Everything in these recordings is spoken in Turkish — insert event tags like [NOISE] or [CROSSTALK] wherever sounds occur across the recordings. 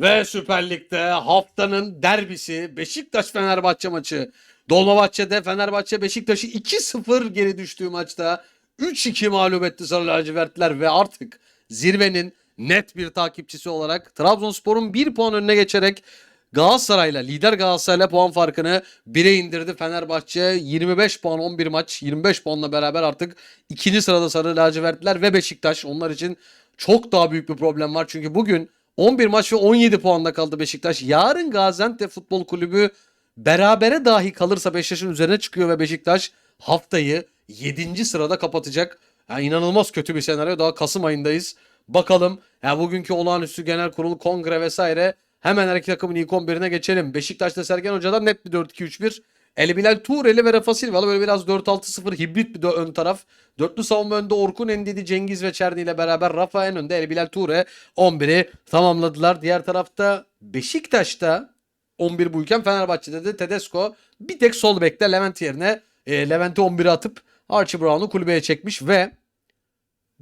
Ve Süper Lig'de haftanın derbisi Beşiktaş-Fenerbahçe maçı. Dolmabahçe'de Fenerbahçe Beşiktaş'ı 2-0 geri düştüğü maçta 3-2 mağlup etti Sarı Lacivertler ve artık zirvenin net bir takipçisi olarak Trabzonspor'un 1 puan önüne geçerek Galatasaray'la lider Galatasaray'la puan farkını 1'e indirdi. Fenerbahçe 25 puan 11 maç 25 puanla beraber artık ikinci sırada Sarı Lacivertler ve Beşiktaş onlar için çok daha büyük bir problem var. Çünkü bugün 11 maç ve 17 puanda kaldı Beşiktaş. Yarın Gaziantep Futbol Kulübü berabere dahi kalırsa Beşiktaş'ın üzerine çıkıyor ve Beşiktaş haftayı 7. sırada kapatacak. Yani inanılmaz kötü bir senaryo. Daha Kasım ayındayız. Bakalım. Ya bugünkü olağanüstü genel kurul, kongre vesaire hemen her takımın ilk 11'ine geçelim. Beşiktaş'ta Sergen Hoca'dan net bir 4-2-3-1. El Bilal Tuğreli ve Rafa Silva'lı böyle biraz 4-6-0 hibrit bir de ön taraf. Dörtlü savunma önde Orkun Endidi, Cengiz ve Çerni ile beraber Rafa en önde El Bilal Ture 11'i tamamladılar. Diğer tarafta Beşiktaş'ta 11 buyken Fenerbahçe'de de Tedesco bir tek sol bekte Levent yerine e, Levent'i 11'e atıp Archie Brown'u kulübeye çekmiş ve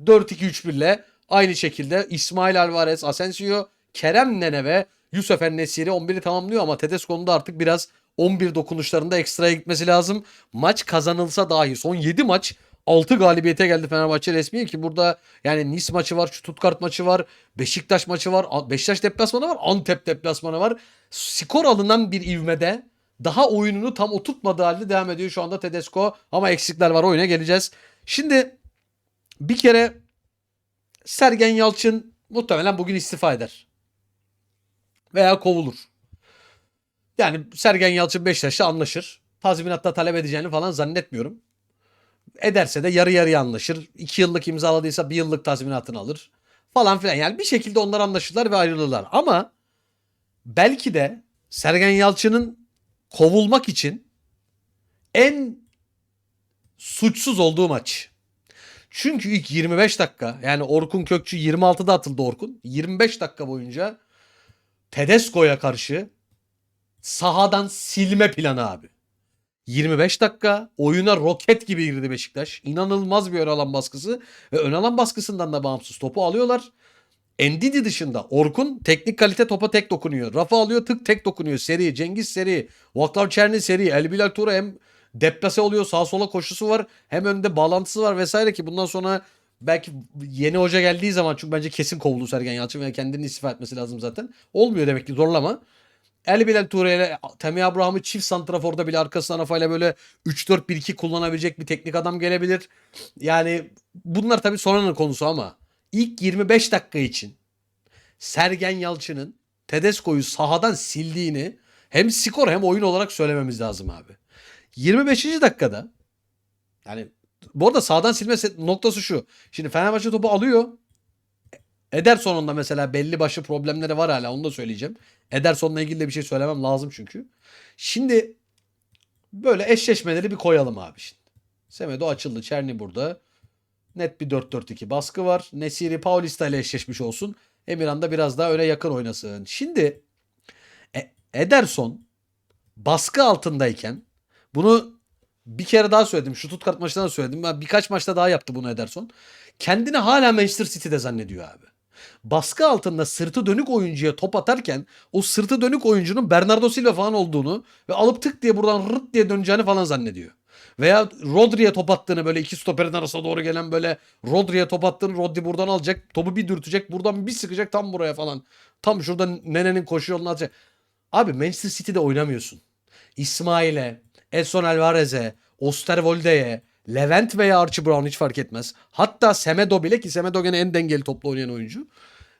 4-2-3-1 ile aynı şekilde İsmail Alvarez, Asensio, Kerem Nene ve Yusuf Nesiri 11'i tamamlıyor ama Tedesco'nun da artık biraz 11 dokunuşlarında ekstraya gitmesi lazım. Maç kazanılsa dahi son 7 maç 6 galibiyete geldi Fenerbahçe resmi ki burada yani Nice maçı var, Stuttgart maçı var, Beşiktaş maçı var, Beşiktaş deplasmanı var, Antep deplasmanı var. Skor alınan bir ivmede daha oyununu tam oturtmadığı halde devam ediyor şu anda Tedesco ama eksikler var oyuna geleceğiz. Şimdi bir kere Sergen Yalçın muhtemelen bugün istifa eder. Veya kovulur. Yani Sergen Yalçın Beşiktaş'la anlaşır. Tazminatta talep edeceğini falan zannetmiyorum. Ederse de yarı yarıya anlaşır. 2 yıllık imzaladıysa bir yıllık tazminatını alır. Falan filan. Yani bir şekilde onlar anlaşırlar ve ayrılırlar. Ama belki de Sergen Yalçın'ın kovulmak için en suçsuz olduğu maç. Çünkü ilk 25 dakika yani Orkun Kökçü 26'da atıldı Orkun. 25 dakika boyunca Tedesco'ya karşı sahadan silme planı abi. 25 dakika oyuna roket gibi girdi Beşiktaş. İnanılmaz bir ön alan baskısı ve ön alan baskısından da bağımsız topu alıyorlar. Endidi dışında Orkun teknik kalite topa tek dokunuyor. Rafa alıyor tık tek dokunuyor. Seri, Cengiz seri, Vaklav Çerni seri, El Bilal Tura hem deplase oluyor sağa sola koşusu var hem önünde bağlantısı var vesaire ki bundan sonra belki yeni hoca geldiği zaman çünkü bence kesin kovuldu Sergen Yalçın ve kendini istifa etmesi lazım zaten. Olmuyor demek ki zorlama. El Bilal Ture ile Temi Abraham'ı çift santraforda bile arkasından Rafa ile böyle 3-4-1-2 kullanabilecek bir teknik adam gelebilir. Yani bunlar tabii sonranın konusu ama ilk 25 dakika için Sergen Yalçın'ın Tedesco'yu sahadan sildiğini hem skor hem oyun olarak söylememiz lazım abi. 25. dakikada yani bu arada sağdan silme noktası şu. Şimdi Fenerbahçe topu alıyor. Ederson'un da mesela belli başlı problemleri var hala onu da söyleyeceğim. Ederson'la ilgili de bir şey söylemem lazım çünkü. Şimdi böyle eşleşmeleri bir koyalım abi şimdi. Semedo açıldı. Çerni burada. Net bir 4-4-2 baskı var. Nesiri Paulista ile eşleşmiş olsun. Emirhan da biraz daha öne yakın oynasın. Şimdi E- Ederson baskı altındayken bunu bir kere daha söyledim. Şu Stuttgart maçında da söyledim. Birkaç maçta daha yaptı bunu Ederson. Kendini hala Manchester City'de zannediyor abi. Baskı altında sırtı dönük oyuncuya top atarken o sırtı dönük oyuncunun Bernardo Silva falan olduğunu ve alıp tık diye buradan rıt diye döneceğini falan zannediyor. Veya Rodri'ye top attığını böyle iki stoperin arasına doğru gelen böyle Rodri'ye top attığını Rodri buradan alacak. Topu bir dürtecek buradan bir sıkacak tam buraya falan. Tam şurada Nene'nin koşu yolunu alacak. Abi Manchester City'de oynamıyorsun. İsmail'e, Edson Alvarez'e, Osterwolde'ye, Levent veya Archie Brown hiç fark etmez. Hatta Semedo bile ki Semedo gene en dengeli toplu oynayan oyuncu.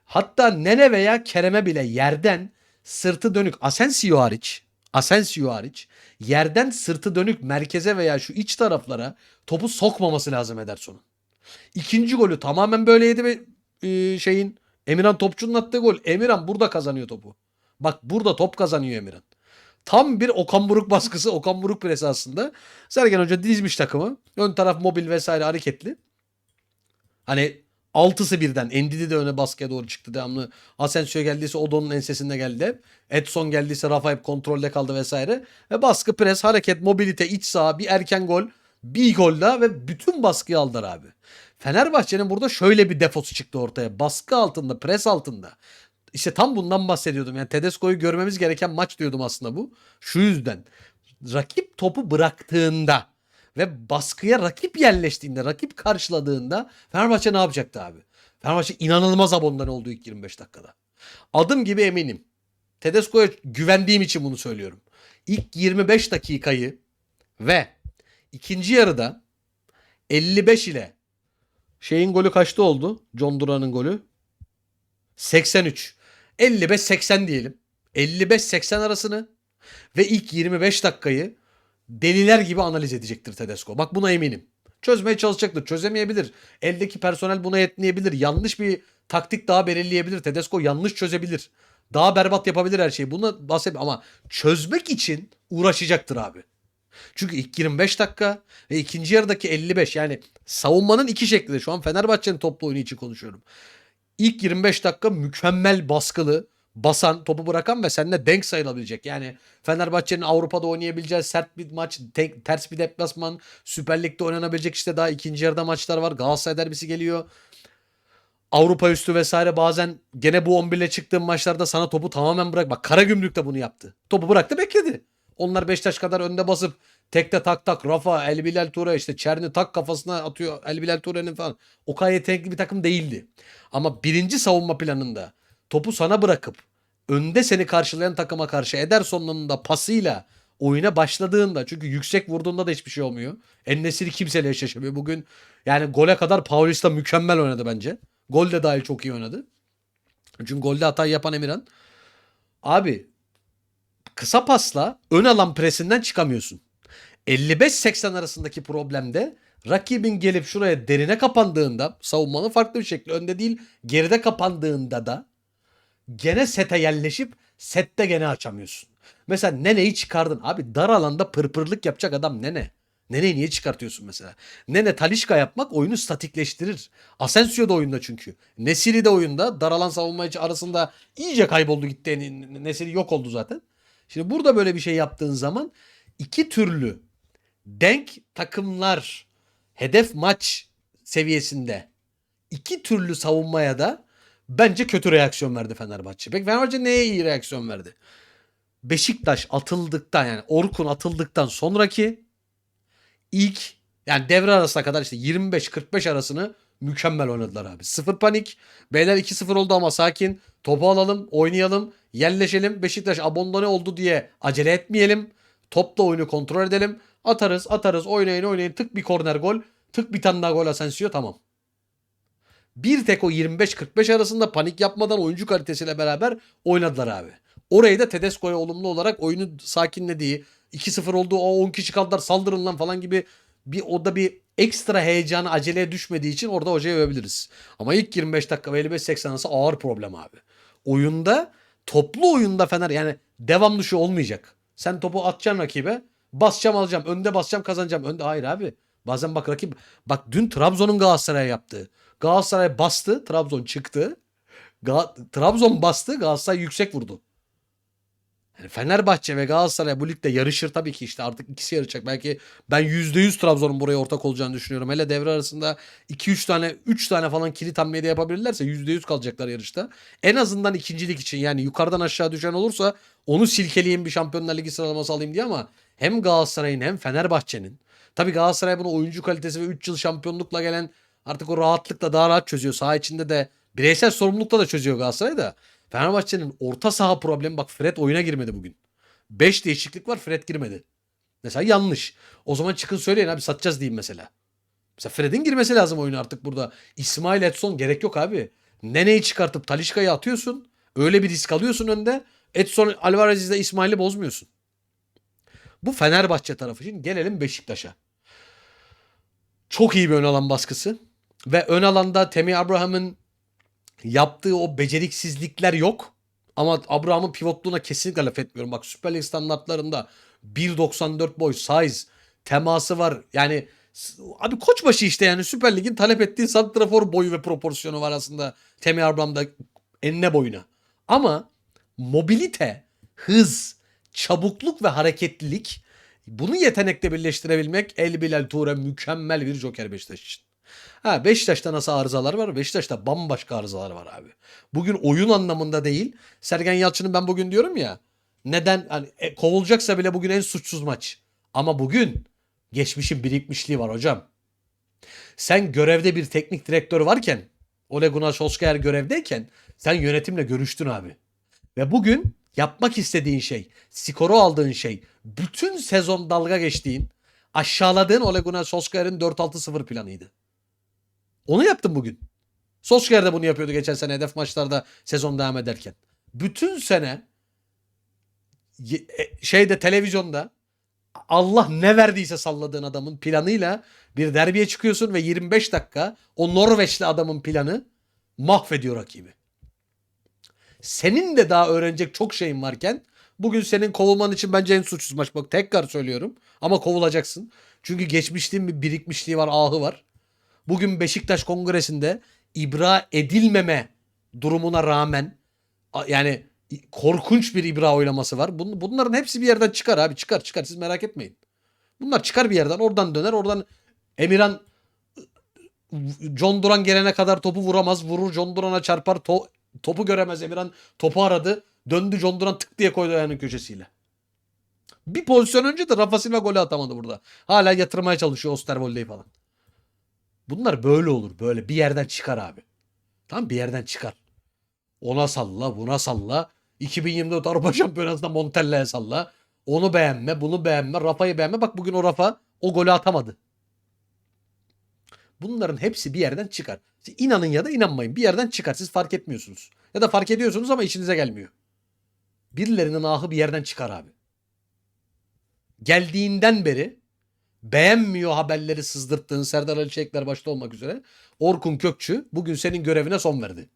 Hatta Nene veya Kerem'e bile yerden sırtı dönük Asensio hariç Asensio hariç yerden sırtı dönük merkeze veya şu iç taraflara topu sokmaması lazım Ederson'un. İkinci golü tamamen böyleydi ve e, şeyin Emirhan Topçu'nun attığı gol. Emirhan burada kazanıyor topu. Bak burada top kazanıyor Emirhan. Tam bir Okan Buruk baskısı, Okan Buruk presi aslında. Sergen Hoca dizmiş takımı. Ön taraf mobil vesaire hareketli. Hani altısı birden. Endidi de öne baskıya doğru çıktı devamlı. Asensio geldiyse Odo'nun ensesinde geldi. Edson geldiyse Rafa hep kontrolde kaldı vesaire. Ve baskı, pres, hareket, mobilite, iç saha, bir erken gol, bir gol daha ve bütün baskıyı aldılar abi. Fenerbahçe'nin burada şöyle bir defosu çıktı ortaya. Baskı altında, pres altında. İşte tam bundan bahsediyordum. Yani Tedesco'yu görmemiz gereken maç diyordum aslında bu. Şu yüzden. Rakip topu bıraktığında ve baskıya rakip yerleştiğinde, rakip karşıladığında Fenerbahçe ne yapacaktı abi? Fenerbahçe inanılmaz abondan oldu ilk 25 dakikada. Adım gibi eminim. Tedesco'ya güvendiğim için bunu söylüyorum. İlk 25 dakikayı ve ikinci yarıda 55 ile şeyin golü kaçta oldu? John Duran'ın golü. 83. 55-80 diyelim. 55-80 arasını ve ilk 25 dakikayı deliler gibi analiz edecektir Tedesco. Bak buna eminim. Çözmeye çalışacaktır. Çözemeyebilir. Eldeki personel buna yetmeyebilir. Yanlış bir taktik daha belirleyebilir. Tedesco yanlış çözebilir. Daha berbat yapabilir her şeyi. Buna bahset ama çözmek için uğraşacaktır abi. Çünkü ilk 25 dakika ve ikinci yarıdaki 55 yani savunmanın iki şekli. Şu an Fenerbahçe'nin toplu oyunu için konuşuyorum. İlk 25 dakika mükemmel baskılı, basan, topu bırakan ve seninle denk sayılabilecek. Yani Fenerbahçe'nin Avrupa'da oynayabileceği sert bir maç, te- ters bir deplasman, Süper Lig'de oynanabilecek işte daha ikinci yarıda maçlar var. Galatasaray derbisi geliyor. Avrupa üstü vesaire bazen gene bu 11 ile çıktığın maçlarda sana topu tamamen bırak. Bak Karagümrük de bunu yaptı. Topu bıraktı bekledi. Onlar Beşiktaş kadar önde basıp tekte tak tak Rafa, El Bilal Ture işte Çerni tak kafasına atıyor El Bilal Ture'nin falan. O kadar yetenekli bir takım değildi. Ama birinci savunma planında topu sana bırakıp önde seni karşılayan takıma karşı Ederson'un da pasıyla oyuna başladığında çünkü yüksek vurduğunda da hiçbir şey olmuyor. Ennesiri kimseyle eşleşemiyor. Bugün yani gole kadar Paulista mükemmel oynadı bence. Gol de dahil çok iyi oynadı. Çünkü golde hata yapan Emirhan. Abi kısa pasla ön alan presinden çıkamıyorsun. 55-80 arasındaki problemde rakibin gelip şuraya derine kapandığında savunmanın farklı bir şekilde önde değil geride kapandığında da gene sete yerleşip sette gene açamıyorsun. Mesela Nene'yi çıkardın. Abi dar alanda pırpırlık yapacak adam Nene. Nene'yi niye çıkartıyorsun mesela? Nene Talişka yapmak oyunu statikleştirir. Asensio da oyunda çünkü. Nesiri de oyunda. Dar alan savunmacı arasında iyice kayboldu gitti. Nesiri yok oldu zaten. Şimdi burada böyle bir şey yaptığın zaman iki türlü denk takımlar hedef maç seviyesinde iki türlü savunmaya da bence kötü reaksiyon verdi Fenerbahçe. Peki Fenerbahçe neye iyi reaksiyon verdi? Beşiktaş atıldıktan yani Orkun atıldıktan sonraki ilk yani devre arasına kadar işte 25-45 arasını mükemmel oynadılar abi. Sıfır panik. Beyler 2-0 oldu ama sakin. Topu alalım, oynayalım, yerleşelim. Beşiktaş abonda ne oldu diye acele etmeyelim. Topla oyunu kontrol edelim. Atarız, atarız, oynayın, oynayın. Tık bir korner gol. Tık bir tane daha gol Asensio tamam. Bir tek o 25-45 arasında panik yapmadan oyuncu kalitesiyle beraber oynadılar abi. Orayı da Tedesco'ya olumlu olarak oyunu sakinlediği, 2-0 oldu o 10 kişi kaldılar saldırın lan falan gibi bir o da bir ekstra heyecanı aceleye düşmediği için orada hocayı övebiliriz. Ama ilk 25 dakika ve 55-80 arası ağır problem abi. Oyunda toplu oyunda Fener yani devamlı şu olmayacak. Sen topu atacaksın rakibe basacağım alacağım önde basacağım kazanacağım. Önde hayır abi. Bazen bak rakip bak dün Trabzon'un Galatasaray'a yaptığı. Galatasaray bastı Trabzon çıktı. Ga- Trabzon bastı Galatasaray yüksek vurdu. Yani Fenerbahçe ve Galatasaray bu ligde yarışır tabii ki işte artık ikisi yarışacak. Belki ben %100 Trabzon'un buraya ortak olacağını düşünüyorum. Hele devre arasında 2-3 tane 3 tane falan kilit hamle de yapabilirlerse %100 kalacaklar yarışta. En azından ikincilik için yani yukarıdan aşağı düşen olursa onu silkeleyeyim bir Şampiyonlar Ligi sıralaması alayım diye ama hem Galatasaray'ın hem Fenerbahçe'nin tabii Galatasaray bunu oyuncu kalitesi ve 3 yıl şampiyonlukla gelen artık o rahatlıkla daha rahat çözüyor. Saha içinde de bireysel sorumlulukla da çözüyor Galatasaray da. Fenerbahçe'nin orta saha problemi bak Fred oyuna girmedi bugün. 5 değişiklik var Fred girmedi. Mesela yanlış. O zaman çıkın söyleyin abi satacağız diyeyim mesela. Mesela Fred'in girmesi lazım oyuna artık burada. İsmail Edson gerek yok abi. Nene'yi çıkartıp Talişka'yı atıyorsun. Öyle bir risk alıyorsun önde. Edson Alvarez'le İsmail'i bozmuyorsun. Bu Fenerbahçe tarafı. Şimdi gelelim Beşiktaş'a. Çok iyi bir ön alan baskısı. Ve ön alanda Temi Abraham'ın yaptığı o beceriksizlikler yok. Ama Abraham'ın pivotluğuna kesinlikle laf etmiyorum. Bak Süper Lig standartlarında 1.94 boy size teması var. Yani abi koçbaşı işte yani Süper Lig'in talep ettiği santrafor boyu ve proporsiyonu var aslında Temi Abraham'da enine boyuna. Ama mobilite, hız, çabukluk ve hareketlilik bunu yetenekle birleştirebilmek El Bilal Ture mükemmel bir joker Beşiktaş için. Ha Beşiktaş'ta nasıl arızalar var? Beşiktaş'ta bambaşka arızalar var abi. Bugün oyun anlamında değil. Sergen Yalçın'ın ben bugün diyorum ya. Neden hani e, kovulacaksa bile bugün en suçsuz maç. Ama bugün geçmişin birikmişliği var hocam. Sen görevde bir teknik direktör varken Ole Gunnar Solskjaer görevdeyken sen yönetimle görüştün abi. Ve bugün yapmak istediğin şey, skoru aldığın şey, bütün sezon dalga geçtiğin, aşağıladığın Ole Gunnar Solskjaer'in 4-6-0 planıydı. Onu yaptın bugün. Solskjaer de bunu yapıyordu geçen sene hedef maçlarda sezon devam ederken. Bütün sene e, şeyde televizyonda Allah ne verdiyse salladığın adamın planıyla bir derbiye çıkıyorsun ve 25 dakika o Norveçli adamın planı mahvediyor rakibi. Senin de daha öğrenecek çok şeyin varken bugün senin kovulman için bence en suçsuz maç. Bak tekrar söylüyorum ama kovulacaksın. Çünkü geçmişliğin bir birikmişliği var, ahı var. Bugün Beşiktaş Kongresi'nde ibra edilmeme durumuna rağmen yani korkunç bir ibra oylaması var. Bun- Bunların hepsi bir yerden çıkar abi. Çıkar çıkar siz merak etmeyin. Bunlar çıkar bir yerden oradan döner oradan Emirhan John Duran gelene kadar topu vuramaz. Vurur John Duran'a çarpar. To- topu göremez Emirhan. Topu aradı. Döndü John Duran tık diye koydu ayağının köşesiyle. Bir pozisyon önce de Rafa Silva golü atamadı burada. Hala yatırmaya çalışıyor Osterwolde'yi falan. Bunlar böyle olur. Böyle bir yerden çıkar abi. Tamam bir yerden çıkar. Ona salla, buna salla. 2024 Avrupa [LAUGHS] Şampiyonası'nda Montella'ya salla. Onu beğenme, bunu beğenme, Rafa'yı beğenme. Bak bugün o Rafa o golü atamadı. Bunların hepsi bir yerden çıkar. Siz inanın ya da inanmayın. Bir yerden çıkar. Siz fark etmiyorsunuz. Ya da fark ediyorsunuz ama işinize gelmiyor. Birilerinin ahı bir yerden çıkar abi. Geldiğinden beri beğenmiyor haberleri sızdırttığın Serdar Ali Çelikler başta olmak üzere Orkun Kökçü bugün senin görevine son verdi.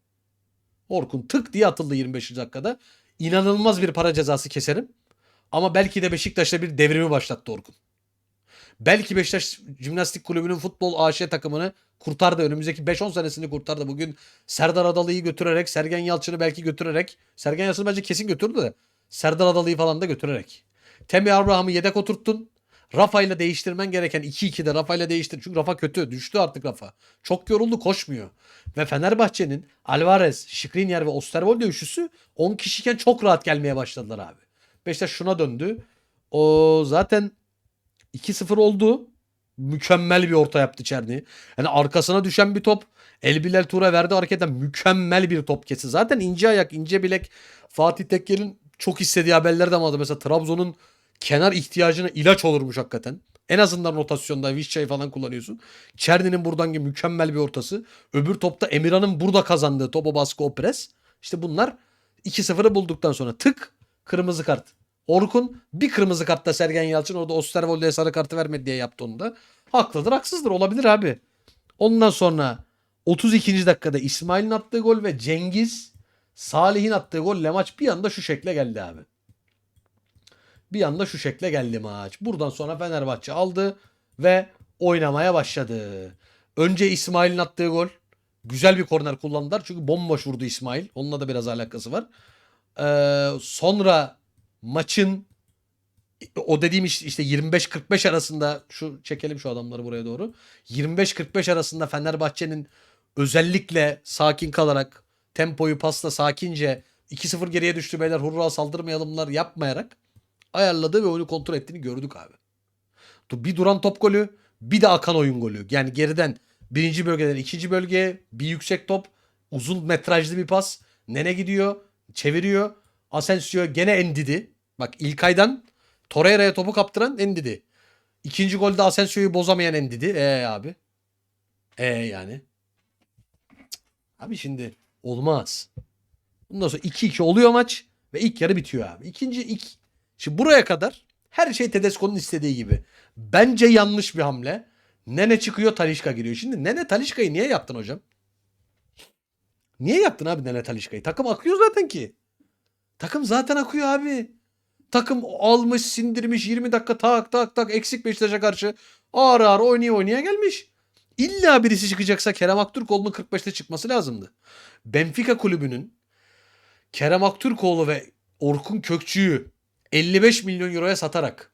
Orkun tık diye atıldı 25. dakikada. İnanılmaz bir para cezası keserim. Ama belki de Beşiktaş'ta bir devrimi başlattı Orkun. Belki Beşiktaş Jimnastik Kulübü'nün futbol AŞ takımını kurtardı. Önümüzdeki 5-10 senesini kurtardı. Bugün Serdar Adalı'yı götürerek, Sergen Yalçın'ı belki götürerek, Sergen Yalçın'ı bence kesin götürdü de Serdar Adalı'yı falan da götürerek. Temi Abraham'ı yedek oturttun. Rafa ile değiştirmen gereken 2-2'de Rafa ile değiştir. Çünkü Rafa kötü. Düştü artık Rafa. Çok yoruldu koşmuyor. Ve Fenerbahçe'nin Alvarez, Skriniar ve Osterwolde üçlüsü 10 kişiyken çok rahat gelmeye başladılar abi. Beşiktaş şuna döndü. O zaten 2-0 oldu. Mükemmel bir orta yaptı Çerni. Yani arkasına düşen bir top. El Bilal Tura verdi hareketten mükemmel bir top kesi. Zaten ince ayak, ince bilek. Fatih Tekkel'in çok istediği haberler de vardı. Mesela Trabzon'un kenar ihtiyacına ilaç olurmuş hakikaten. En azından rotasyonda Vişça'yı falan kullanıyorsun. Çerni'nin buradan gibi mükemmel bir ortası. Öbür topta Emirhan'ın burada kazandığı top o baskı o pres. İşte bunlar 2-0'ı bulduktan sonra tık kırmızı kart. Orkun bir kırmızı kartta Sergen Yalçın orada Osterwolde'ye sarı kartı vermedi diye yaptı onu da. Haklıdır haksızdır olabilir abi. Ondan sonra 32. dakikada İsmail'in attığı gol ve Cengiz Salih'in attığı golle maç bir anda şu şekle geldi abi. Bir anda şu şekle geldi maç. Buradan sonra Fenerbahçe aldı ve oynamaya başladı. Önce İsmail'in attığı gol. Güzel bir korner kullandılar. Çünkü bomboş vurdu İsmail. Onunla da biraz alakası var. Ee, sonra maçın o dediğim iş- işte 25-45 arasında şu çekelim şu adamları buraya doğru. 25-45 arasında Fenerbahçe'nin özellikle sakin kalarak tempoyu pasla sakince 2-0 geriye düştü beyler hurra saldırmayalımlar yapmayarak ayarladığı ve oyunu kontrol ettiğini gördük abi. Bir duran top golü bir de akan oyun golü. Yani geriden birinci bölgeden ikinci bölgeye bir yüksek top uzun metrajlı bir pas. Nene gidiyor çeviriyor. Asensio gene Endidi. Bak İlkay'dan Torreira'ya topu kaptıran Endidi. İkinci golde Asensio'yu bozamayan Endidi. E abi. E yani. Abi şimdi olmaz. Bundan sonra 2-2 oluyor maç ve ilk yarı bitiyor abi. İkinci ilk Şimdi buraya kadar her şey Tedesco'nun istediği gibi. Bence yanlış bir hamle. Nene çıkıyor Talişka giriyor. Şimdi Nene Talişka'yı niye yaptın hocam? Niye yaptın abi Nene Talişka'yı? Takım akıyor zaten ki. Takım zaten akıyor abi. Takım almış sindirmiş 20 dakika tak tak tak eksik Beşiktaş'a karşı ağır ağır oynaya oynaya gelmiş. İlla birisi çıkacaksa Kerem Aktürkoğlu'nun 45'te çıkması lazımdı. Benfica kulübünün Kerem Aktürkoğlu ve Orkun Kökçü'yü 55 milyon euroya satarak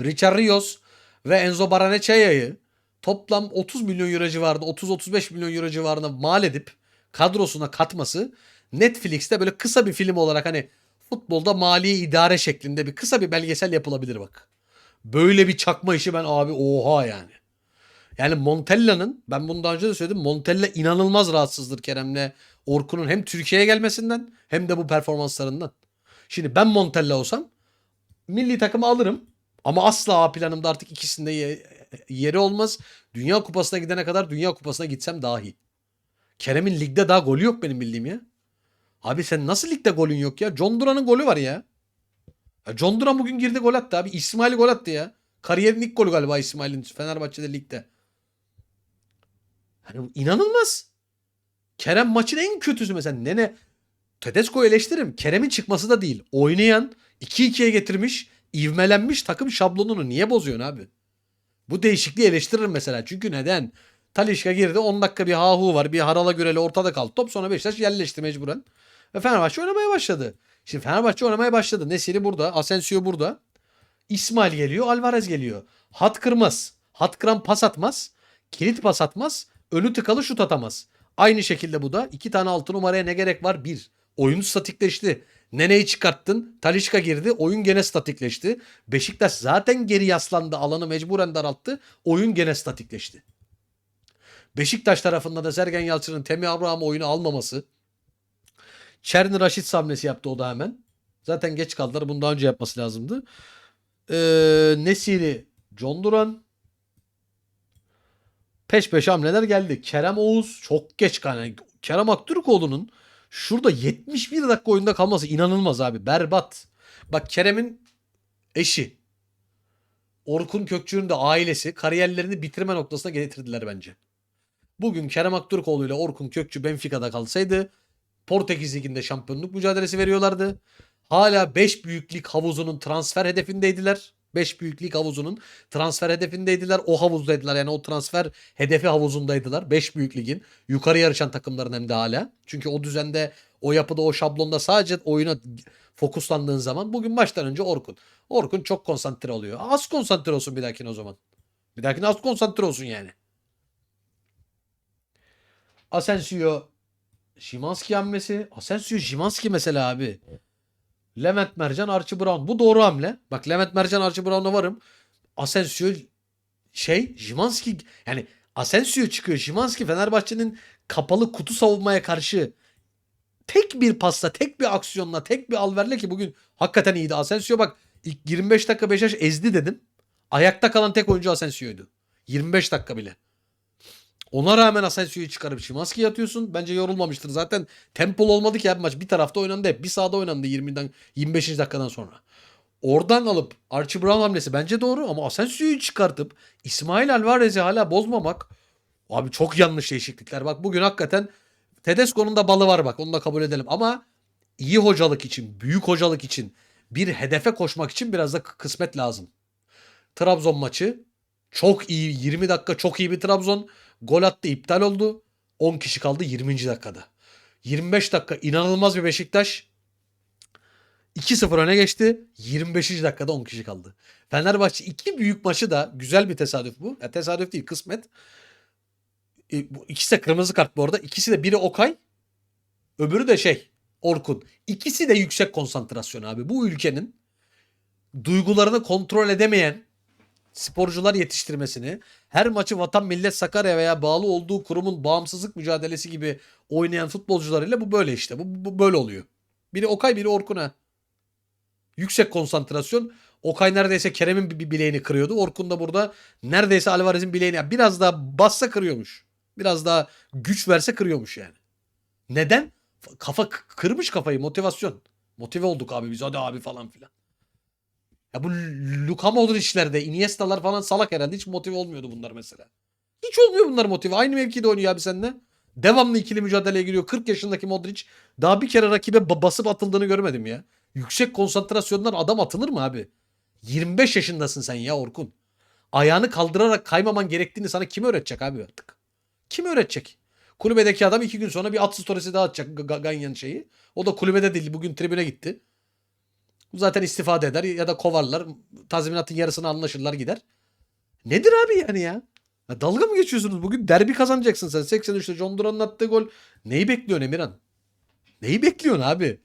Richard Rios ve Enzo Baranechaya'yı toplam 30 milyon euro civarında 30-35 milyon euro civarında mal edip kadrosuna katması Netflix'te böyle kısa bir film olarak hani futbolda mali idare şeklinde bir kısa bir belgesel yapılabilir bak. Böyle bir çakma işi ben abi oha yani. Yani Montella'nın ben bunu daha önce de söyledim. Montella inanılmaz rahatsızdır Kerem'le Orkun'un hem Türkiye'ye gelmesinden hem de bu performanslarından. Şimdi ben Montella olsam milli takımı alırım. Ama asla A planımda artık ikisinde ye- yeri olmaz. Dünya Kupası'na gidene kadar Dünya Kupası'na gitsem dahi. Kerem'in ligde daha golü yok benim bildiğim ya. Abi sen nasıl ligde golün yok ya? John Duran'ın golü var ya. John Duran bugün girdi gol attı abi. İsmail gol attı ya. Kariyerin ilk golü galiba İsmail'in Fenerbahçe'de ligde. Hani inanılmaz. Kerem maçın en kötüsü mesela. Nene Tedesco'yu eleştiririm. Kerem'in çıkması da değil. Oynayan 2-2'ye getirmiş, ivmelenmiş takım şablonunu niye bozuyorsun abi? Bu değişikliği eleştiririm mesela. Çünkü neden? Talişka girdi 10 dakika bir hahu var. Bir harala güreli ortada kaldı. Top sonra Beşiktaş yerleşti mecburen. Ve Fenerbahçe oynamaya başladı. Şimdi Fenerbahçe oynamaya başladı. Nesiri burada. Asensio burada. İsmail geliyor. Alvarez geliyor. Hat kırmaz. Hat kıran pas atmaz. Kilit pas atmaz. Önü tıkalı şut atamaz. Aynı şekilde bu da. iki tane altı numaraya ne gerek var? Bir. Oyun statikleşti. Nene'yi çıkarttın. Talişka girdi. Oyun gene statikleşti. Beşiktaş zaten geri yaslandı. Alanı mecburen daralttı. Oyun gene statikleşti. Beşiktaş tarafında da Sergen Yalçın'ın Temi Abraham oyunu almaması. Çerni Raşit hamlesi yaptı o da hemen. Zaten geç kaldılar. Bunu daha önce yapması lazımdı. Ee, Nesiri, John Duran. Peş peşe hamleler geldi. Kerem Oğuz çok geç yani Kerem Aktürkoğlu'nun şurada 71 dakika oyunda kalması inanılmaz abi. Berbat. Bak Kerem'in eşi. Orkun Kökçü'nün de ailesi kariyerlerini bitirme noktasına getirdiler bence. Bugün Kerem Aktürkoğlu ile Orkun Kökçü Benfica'da kalsaydı Portekiz Ligi'nde şampiyonluk mücadelesi veriyorlardı. Hala 5 büyüklük havuzunun transfer hedefindeydiler. 5 büyüklük havuzunun transfer hedefindeydiler. O havuzdaydılar yani o transfer hedefi havuzundaydılar. 5 büyük. Yukarı yarışan takımların hem de hala. Çünkü o düzende, o yapıda, o şablonda sadece oyuna fokuslandığın zaman bugün maçtan önce Orkun. Orkun çok konsantre oluyor. Az konsantre olsun bir dahakine o zaman. Bir dahakine az konsantre olsun yani. Asensio Şimanski hamlesi. Asensio Şimanski mesela abi. Levent Mercan, Archie Brown. Bu doğru hamle. Bak Levent Mercan, Archie Brown'a varım. Asensio şey Şimanski yani Asensio çıkıyor. Şimanski Fenerbahçe'nin kapalı kutu savunmaya karşı tek bir pasla, tek bir aksiyonla, tek bir alverle ki bugün hakikaten iyiydi. Asensio bak ilk 25 dakika Beşiktaş ezdi dedim. Ayakta kalan tek oyuncu Asensio'ydu. 25 dakika bile. Ona rağmen Asensio'yu çıkarıp Şimanski'ye atıyorsun. Bence yorulmamıştır. Zaten tempolu olmadı ki abi maç. Bir tarafta oynandı hep. Bir sahada oynandı 20'den 25. dakikadan sonra. Oradan alıp Archie Brown hamlesi bence doğru ama Asensio'yu çıkartıp İsmail Alvarez'i hala bozmamak abi çok yanlış değişiklikler. Bak bugün hakikaten Tedesco'nun da balı var bak onu da kabul edelim ama iyi hocalık için, büyük hocalık için bir hedefe koşmak için biraz da kısmet lazım. Trabzon maçı çok iyi 20 dakika çok iyi bir Trabzon. Gol attı iptal oldu. 10 kişi kaldı 20. dakikada. 25 dakika inanılmaz bir Beşiktaş. 2-0 öne geçti. 25. dakikada 10 kişi kaldı. Fenerbahçe iki büyük maçı da güzel bir tesadüf bu. Ya tesadüf değil kısmet. E, bu ikisi de kırmızı kart bu arada. İkisi de biri Okay. Öbürü de şey Orkun. İkisi de yüksek konsantrasyon abi. Bu ülkenin duygularını kontrol edemeyen sporcular yetiştirmesini, her maçı Vatan Millet Sakarya veya bağlı olduğu kurumun bağımsızlık mücadelesi gibi oynayan futbolcularıyla bu böyle işte. Bu, bu böyle oluyor. Biri Okay, biri Orkun'a. Yüksek konsantrasyon. Okay neredeyse Kerem'in bir bileğini kırıyordu. Orkun da burada neredeyse Alvarez'in bileğini biraz daha bassa kırıyormuş. Biraz daha güç verse kırıyormuş yani. Neden? Kafa kırmış kafayı motivasyon. Motive olduk abi biz hadi abi falan filan. Ya bu Luka Modric'lerde Iniesta'lar falan salak herhalde. Hiç motive olmuyordu bunlar mesela. Hiç olmuyor bunlar motive. Aynı mevkide oynuyor abi seninle. Devamlı ikili mücadeleye giriyor. 40 yaşındaki Modric daha bir kere rakibe ba- basıp atıldığını görmedim ya. Yüksek konsantrasyondan adam atılır mı abi? 25 yaşındasın sen ya Orkun. Ayağını kaldırarak kaymaman gerektiğini sana kim öğretecek abi artık? Kim öğretecek? Kulübedeki adam iki gün sonra bir at storiesi daha atacak Ganyan şeyi. O da kulübede değil. Bugün tribüne gitti. Zaten istifade eder ya da kovarlar. Tazminatın yarısını anlaşırlar gider. Nedir abi yani ya? Ya dalga mı geçiyorsunuz? Bugün derbi kazanacaksın sen. 83'te John Duran'ın attığı gol. Neyi bekliyorsun Emirhan? Neyi bekliyorsun abi?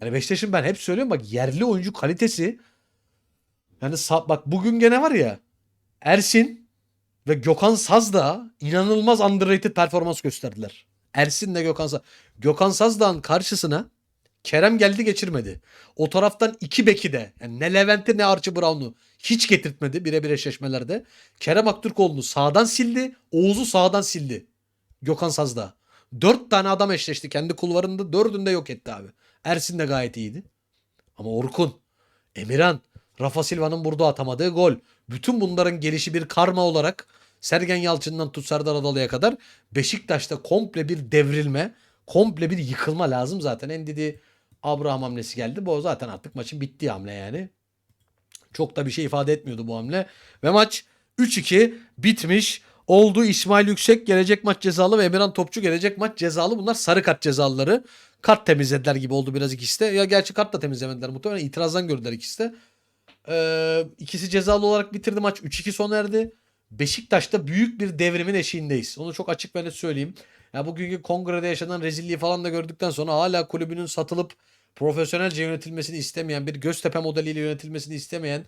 Yani Beşiktaş'ın ben hep söylüyorum bak yerli oyuncu kalitesi yani bak bugün gene var ya Ersin ve Gökhan Saz da inanılmaz underrated performans gösterdiler. Ersin de Gökhan Saz. Gökhan Sazdağ'ın karşısına Kerem geldi geçirmedi. O taraftan iki beki de yani ne Levent'i ne Archie Brown'u hiç getirtmedi birebir eşleşmelerde. Kerem Aktürkoğlu'nu sağdan sildi. Oğuz'u sağdan sildi. Gökhan Sazdağ. Dört tane adam eşleşti kendi kulvarında. Dördünü de yok etti abi. Ersin de gayet iyiydi. Ama Orkun, Emirhan, Rafa Silva'nın burada atamadığı gol. Bütün bunların gelişi bir karma olarak Sergen Yalçın'dan tut Serdar Adalı'ya kadar Beşiktaş'ta komple bir devrilme, komple bir yıkılma lazım zaten. Endidi Abraham hamlesi geldi. Bu zaten artık maçın bittiği hamle yani. Çok da bir şey ifade etmiyordu bu hamle. Ve maç 3-2 bitmiş. Oldu İsmail Yüksek gelecek maç cezalı ve Emirhan Topçu gelecek maç cezalı. Bunlar sarı kart cezalıları. Kart temizlediler gibi oldu biraz ikisi de. Ya gerçi kart da temizlemediler muhtemelen itirazdan gördüler ikisi de. Ee, ikisi cezalı olarak bitirdi maç. 3-2 sona erdi. Beşiktaş'ta büyük bir devrimin eşiğindeyiz. Onu çok açık ve net söyleyeyim. Ya bugünkü kongrede yaşanan rezilliği falan da gördükten sonra hala kulübünün satılıp profesyonelce yönetilmesini istemeyen bir Göztepe modeliyle yönetilmesini istemeyen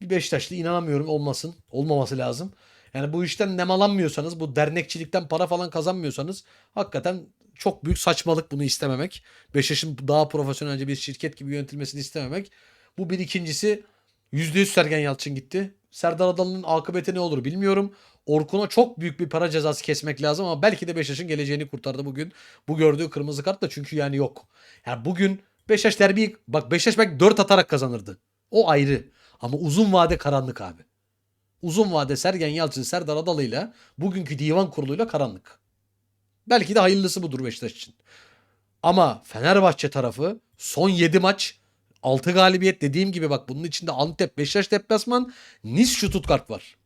bir Beşiktaşlı inanamıyorum olmasın. Olmaması lazım. Yani bu işten nemalanmıyorsanız, bu dernekçilikten para falan kazanmıyorsanız hakikaten çok büyük saçmalık bunu istememek. Beşiktaş'ın daha profesyonelce bir şirket gibi yönetilmesini istememek. Bu bir ikincisi %100 Sergen Yalçın gitti. Serdar Adalı'nın akıbeti ne olur bilmiyorum. Orkun'a çok büyük bir para cezası kesmek lazım ama belki de Beşiktaş'ın geleceğini kurtardı bugün. Bu gördüğü kırmızı kart da çünkü yani yok. Yani bugün Beşiktaş derbiyi bak Beşiktaş belki 4 atarak kazanırdı. O ayrı. Ama uzun vade karanlık abi. Uzun vade Sergen Yalçın, Serdar Adalı'yla bugünkü divan kuruluyla karanlık. Belki de hayırlısı budur Beşiktaş için. Ama Fenerbahçe tarafı son 7 maç 6 galibiyet dediğim gibi bak bunun içinde Antep, Beşiktaş deplasman, Nice Stuttgart var.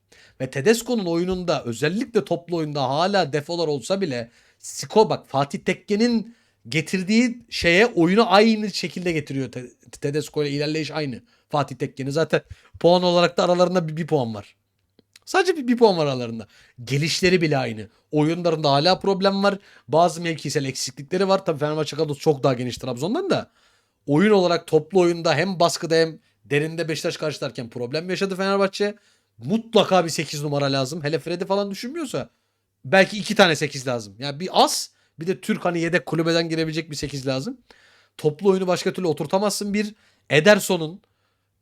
Ve Tedesco'nun oyununda özellikle toplu oyunda hala defolar olsa bile skor bak Fatih Tekke'nin getirdiği şeye oyunu aynı şekilde getiriyor. Te- Tedesco ile ilerleyiş aynı. Fatih Tekke'nin zaten puan olarak da aralarında bir, bir puan var. Sadece bir, bir puan var aralarında. Gelişleri bile aynı. Oyunlarında hala problem var. Bazı mevkisel eksiklikleri var. Tabii Fenerbahçe kadrosu çok daha geniş Trabzon'dan da. Oyun olarak toplu oyunda hem baskıda hem derinde Beşiktaş karşılarken problem yaşadı Fenerbahçe. Mutlaka bir 8 numara lazım. Hele Fred'i falan düşünmüyorsa belki iki tane 8 lazım. Yani bir az bir de Türk hani yedek kulübeden girebilecek bir 8 lazım. Toplu oyunu başka türlü oturtamazsın. Bir Ederson'un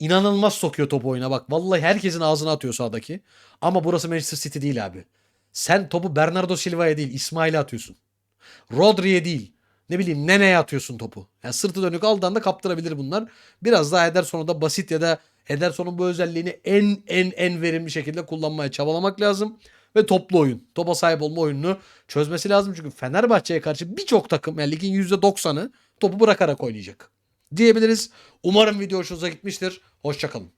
inanılmaz sokuyor topu oyuna bak. Vallahi herkesin ağzına atıyor sahadaki. Ama burası Manchester City değil abi. Sen topu Bernardo Silva'ya değil İsmail'e atıyorsun. Rodri'ye değil. Ne bileyim Nene'ye atıyorsun topu. Yani sırtı dönük aldığında da kaptırabilir bunlar. Biraz daha Ederson'u da basit ya da Ederson'un bu özelliğini en en en verimli şekilde kullanmaya çabalamak lazım. Ve toplu oyun. Topa sahip olma oyununu çözmesi lazım. Çünkü Fenerbahçe'ye karşı birçok takım yani ligin %90'ı topu bırakarak oynayacak. Diyebiliriz. Umarım video hoşunuza gitmiştir. Hoşçakalın.